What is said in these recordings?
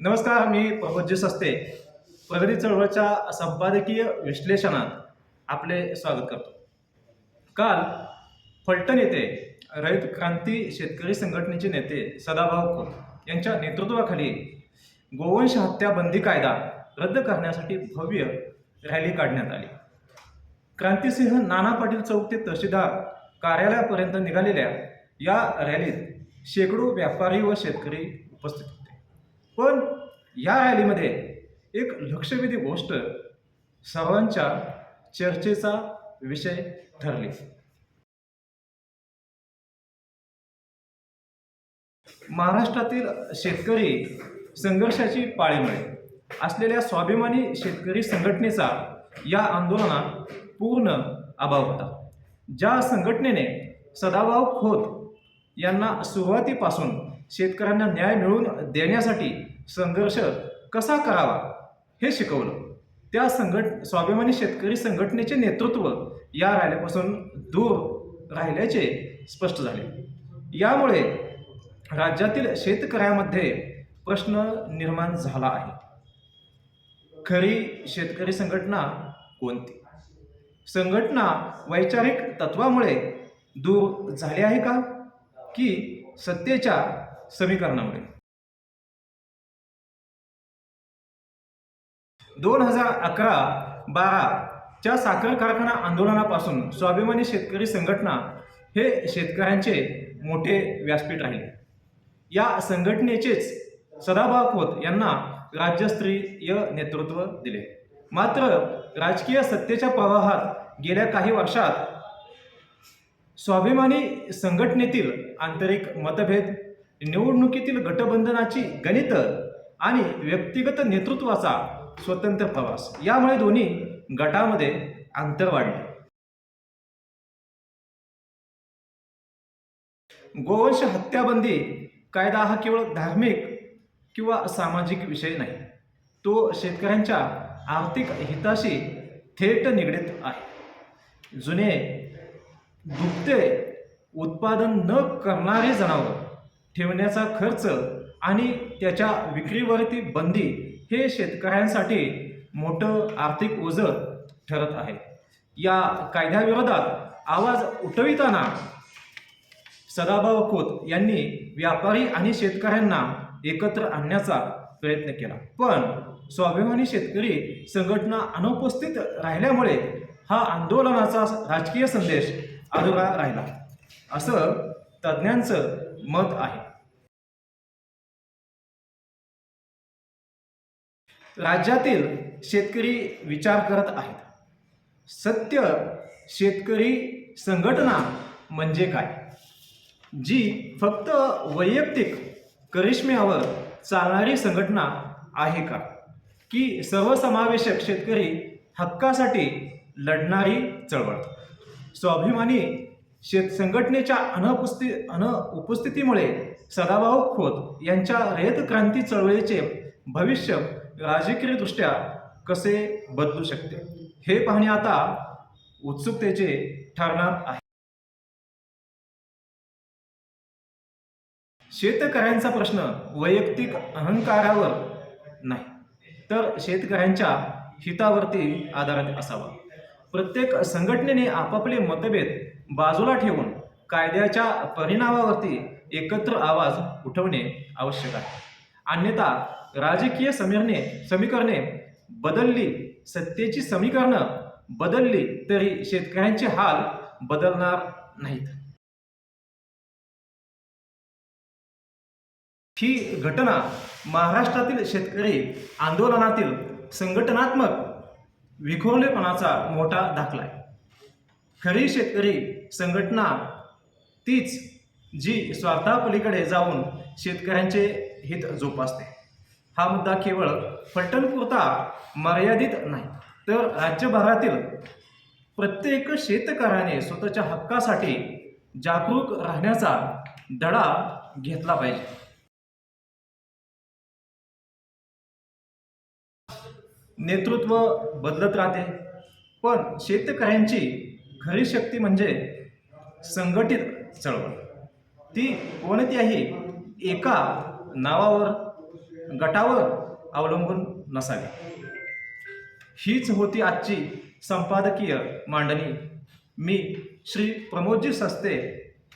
नमस्कार मी प्रबोधजी सस्ते प्रगती चळवळच्या संपादकीय विश्लेषणात आपले स्वागत करतो. काल फलटण येथे रयत क्रांती शेतकरी संघटनेचे नेते सदाभाऊ खोत यांच्या नेतृत्वाखाली गोवंश हत्या बंदी कायदा रद्द करण्यासाठी भव्य रॅली काढण्यात आली. क्रांतिसिंह नाना पाटील चौक ते तहसीलदार कार्यालयापर्यंत निघालेल्या या रॅलीत शेकडो व्यापारी व शेतकरी उपस्थित होते. पण या रॅलीमध्ये एक लक्षवेधी गोष्ट सर्वांच्या चर्चेचा विषय ठरली. महाराष्ट्रातील शेतकरी संघर्षाची पाळीमुळे असलेल्या स्वाभिमानी शेतकरी संघटनेचा या आंदोलनात पूर्ण अभाव होता. ज्या संघटनेने सदाभाऊ खोत यांना सुरुवातीपासून शेतकऱ्यांना न्याय मिळवून देण्यासाठी संघर्ष कसा करावा हे शिकवलं. त्या संघट स्वाभिमानी शेतकरी संघटनेचे नेतृत्व या रॅलीपासून दूर राहिल्याचे स्पष्ट झाले. यामुळे राज्यातील शेतकऱ्यामध्ये प्रश्न निर्माण झाला आहे. खरी शेतकरी संघटना कोणती? संघटना वैचारिक तत्वामुळे दूर झाली आहे का? की सत्तेच्या समीकरणामुळे? दोन हजार अकरा बाराच्या साखर कारखाना आंदोलनापासून स्वाभिमानी शेतकरी संघटना हे शेतकऱ्यांचे मोठे व्यासपीठ राहिले या संघटनेचेच सदाभाऊ खोत यांना राज्यस्तरीय नेतृत्व दिले. मात्र राजकीय सत्तेच्या प्रवाहात गेल्या काही वर्षात स्वाभिमानी संघटनेतील आंतरिक मतभेद निवडणुकीतील गटबंधनाची गणित आणि व्यक्तिगत नेतृत्वाचा स्वतंत्र प्रवास. यामुळे दोन्ही गटामध्ये अंतर वाढले. गोवंश हत्याबंदी कायदा हा केवळ धार्मिक किंवा सामाजिक विषय नाही तो शेतकऱ्यांच्या आर्थिक हिताशी थेट निगडीत आहे. जुने दुभते उत्पादन न करणारे जनावर ठेवण्याचा खर्च आणि त्याच्या विक्रीवरती बंदी हे शेतकऱ्यांसाठी मोठं आर्थिक ओझं ठरत आहे. या कायद्याविरोधात आवाज उठविताना सदाभाऊ खोत यांनी व्यापारी आणि शेतकऱ्यांना एकत्र आणण्याचा प्रयत्न केला. पण स्वाभिमानी शेतकरी संघटना अनुपस्थित राहिल्यामुळे हा आंदोलनाचा राजकीय संदेश अधुरा राहिला. असं तज्ज्ञांचं मत आहे. राज्यातील शेतकरी विचार करत आहेत. सत्य शेतकरी संघटना म्हणजे काय? जी फक्त वैयक्तिक करिश्म्यावर चालणारी संघटना आहे का? की सर्वसमावेशक शेतकरी हक्कासाठी लढणारी चळवळ? स्वाभिमानी शेत संघटनेच्या अनुपस्थिती अन उपस्थितीमुळे सदाभाऊ खोत यांच्या रयत क्रांती चळवळीचे भविष्य राजकीयदृष्ट्या कसे बदलू शकते? हे पाहणे आता उत्सुकतेचे ठरणार आहे. शेतकऱ्यांचा प्रश्न वैयक्तिक अहंकारावर नाही तर शेतकऱ्यांच्या हितावरती आधारित असावा. प्रत्येक संघटनेने आपापले मतभेद बाजूला ठेवून कायद्याच्या परिणामावरती एकत्र आवाज उठवणे आवश्यक आहे. अन्यथा राजकीय समीरणे समीकरणे बदलली सत्तेची समीकरणं बदलली तरी शेतकऱ्यांचे हाल बदलणार नाहीत. ही घटना महाराष्ट्रातील शेतकरी आंदोलनातील संघटनात्मक विखोरलेपणाचा मोठा दाखला आहे. खरी शेतकरी संघटना तीच जी स्वार्थापलीकडे जाऊन शेतकऱ्यांचे हित जोपासते. हा मुद्दा केवळ फलटणपुरता मर्यादित नाही तर राज्यभरातील प्रत्येक शेतकऱ्याने स्वतःच्या हक्कासाठी जागरूक राहण्याचा धडा घेतला पाहिजे. नेतृत्व बदलत राहते पण शेतकऱ्यांची खरी शक्ती म्हणजे संघटित चळवळ. ती कोणत्याही एका नावावर गटावर अवलंबून नसावे. हीच होती आजची संपादकीय मांडणी. मी श्री प्रमोदजी सस्ते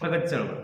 प्रगत चळवळ.